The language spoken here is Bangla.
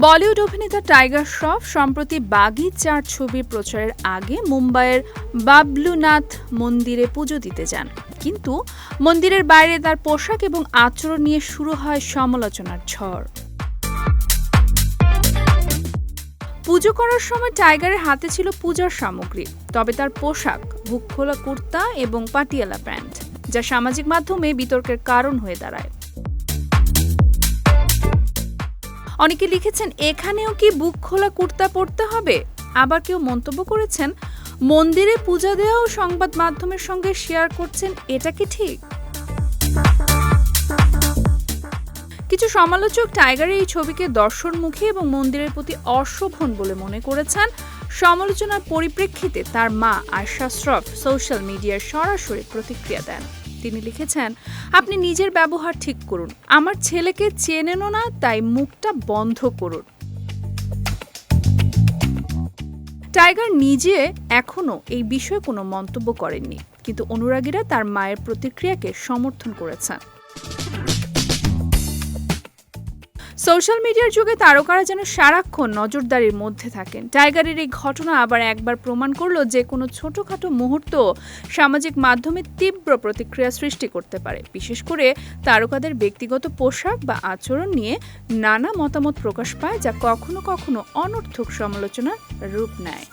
বলিউড অভিনেতা টাইগার শ্রফ সম্প্রতি বাগি চার ছবির প্রচারের আগে মুম্বাইয়ের বাবলুনাথ মন্দিরে পুজো দিতে যান। কিন্তু মন্দিরের বাইরে তার পোশাক এবং আচরণ নিয়ে শুরু হয় সমালোচনার ঝড়। পুজো করার সময় টাইগারের হাতে ছিল পূজার সামগ্রী, তবে তার পোশাক বুক খোলা কুর্তা এবং পাটিয়ালা প্যান্ট, যা সামাজিক মাধ্যমে বিতর্কের কারণ হয়ে দাঁড়ায়। অনেকে লিখেছেন, এখানেও কি বুক খোলা কুর্তা পরতে হবে? আবার কেউ মন্তব্য করেছেন, মন্দিরে পূজা দেওয়াও সংবাদ মাধ্যমের সঙ্গে শেয়ার করছেন, এটা কি ঠিক? কিছু সমালোচক টাইগারের এই ছবিকে দর্শনমুখী এবং মন্দিরের প্রতি অশোভন বলে মনে করেছেন। সমালোচনার পরিপ্রেক্ষিতে তার মা আয়শা শ্রফ সোশ্যাল মিডিয়ায় সরাসরি প্রতিক্রিয়া দেন। তিনি লিখেছেন, আপনি নিজের ব্যবহার ঠিক করুন। আমার ছেলেকে চেনেনও না, তাই মুখটা বন্ধ করুন। টাইগার নিজে এখনও এই বিষয়ে কোনো মন্তব্য করেননি, কিন্তু অনুরাগীরা তার মায়ের প্রতিক্রিয়াকে সমর্থন করেছেন। সোশ্যাল মিডিয়ার যুগে তারকারা যেন সারাক্ষণ নজরদারির মধ্যে থাকেন। টাইগারের এই ঘটনা আবার একবার প্রমাণ করল যে কোনো ছোটোখাটো মুহূর্ত সামাজিক মাধ্যমে তীব্র প্রতিক্রিয়া সৃষ্টি করতে পারে। বিশেষ করে তারকাদের ব্যক্তিগত পোশাক বা আচরণ নিয়ে নানা মতামত প্রকাশ পায় যা কখনো কখনো অনর্থক সমালোচনার রূপ নেয়।